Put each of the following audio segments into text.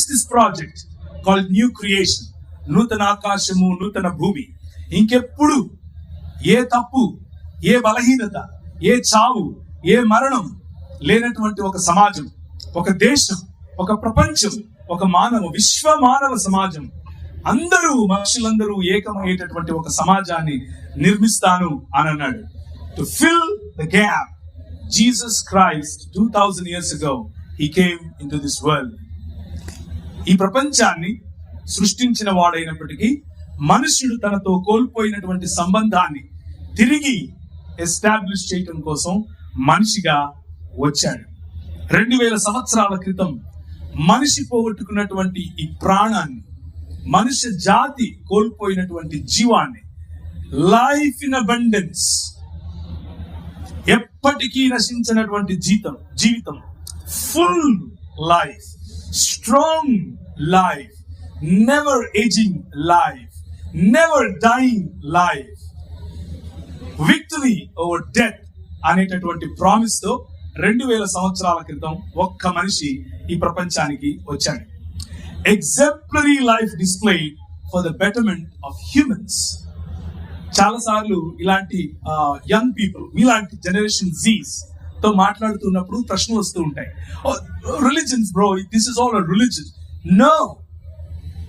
Is this project called new creation నూతన ఆకాశము నూతన భూమి. ఇంకెప్పుడు ఏ తప్పు ఏ బలహీనత ఏ చావు ఏ మరణం లేనటువంటి ఒక సమాజం ఒక దేశం ఒక ప్రపంచం ఒక మానవ విశ్వ మానవ సమాజం అందరూ మనుషులందరూ ఏకమయ్యేటటువంటి ఒక సమాజాన్ని నిర్మిస్తాను అని అన్నాడు. To fill the gap Jesus Christ two thousand years go he came in to this world ఈ ప్రపంచాన్ని సృష్టించిన వాడైనప్పటికీ మనుష్యుడు తనతో కోల్పోయినటువంటి సంబంధాన్ని తిరిగి ఎస్టాబ్లిష్ చేయటం కోసం మనిషిగా వచ్చాడు. రెండు వేల సంవత్సరాల క్రితం మనిషి పోగొట్టుకున్నటువంటి ఈ ప్రాణాన్ని మనుష్య జాతి కోల్పోయినటువంటి జీవాన్ని లైఫ్ ఇన్ అబండెన్స్ ఎప్పటికీ నశించినటువంటి జీతం జీవితం full life strong life never ageing life never dying life victory over death అనేటటువంటి ప్రామిస్తో రెండు వేల సంవత్సరాల క్రితం ఒక్క మనిషి ఈ ప్రపంచానికి వచ్చాడు. Exemplary life display for the betterment of humans చాలా సార్లు ఇలాంటి యంగ్ పీపుల్ ఇలాంటి జనరేషన్ జీస్తో మాట్లాడుతున్నప్పుడు ప్రశ్నలు వస్తూ ఉంటాయి. Religions bro this is all religion no!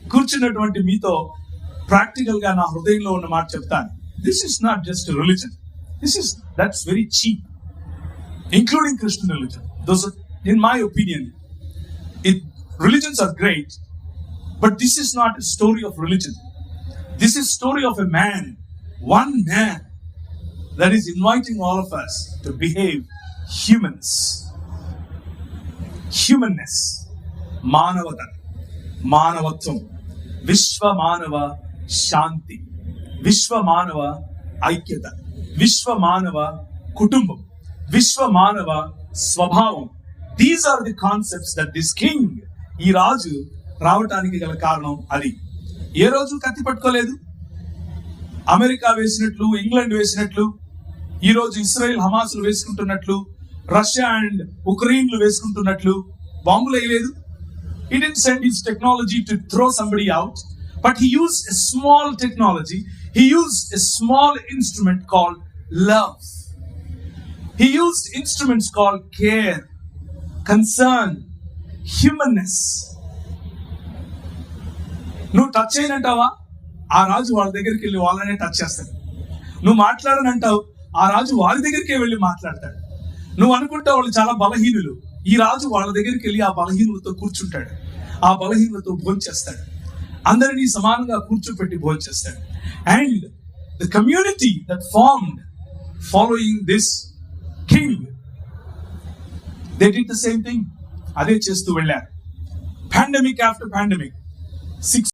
కూర్చున్నటువంటి మీతో ప్రాక్టికల్గా నా హృదయంలో ఉన్న మాట చెప్తాను. This is not just religion this is that's very cheap including Christian religion those in my opinion it religions are great but this is not story of religion this is story of a man one man that is inviting all of us to behave humans humanness మానవత మానవత్వం. విశ్వ మానవ శాంతి. విశ్వ మానవ ఐక్యత. విశ్వ మానవ కుటుంబం. విశ్వ మానవ స్వభావం. These are the concepts that this king ఈ రాజు రావటానికి గల కారణం అది. ఏ రోజు కత్తి పట్టుకోలేదు? అమెరికా వేసినట్లు ఇంగ్లాండ్ వేసినట్లు ఈ రోజు ఇస్రాయెల్ హమాసులు వేసుకుంటున్నట్లు రష్యా అండ్ ఉక్రెయిన్లు వేసుకుంటున్నట్లు బాంబులు వేయలేదు? He didn't send his technology to throw somebody out but he used a small technology he used a small instrument called love he used instruments called care concern humanness నువ్వు touch అయినంటావా ఆ రాజు వాళ్ళ దగ్గరికి వెళ్ళి వాళ్ళనే టచ్ చేస్తాడు నువ్వు మాట్లాడనంటావు ఆ రాజు వారి దగ్గరికే వెళ్ళి మాట్లాడతాడు నువ్వు అనుకుంటావు వాళ్ళు చాలా బలహీనులు ఈ రాజు వాళ్ళ దగ్గరికి వెళ్ళి ఆ బలహీనులతో కూర్చుంటాడు. ఆ బలహీనులతో భోంచేస్తాడు. అందరినీ సమానంగా కూర్చోపెట్టి భోంచేస్తాడు. And the community that formed following this king they did the same thing అదే చేస్తూ వెళ్ళారు. Pandemic after pandemic six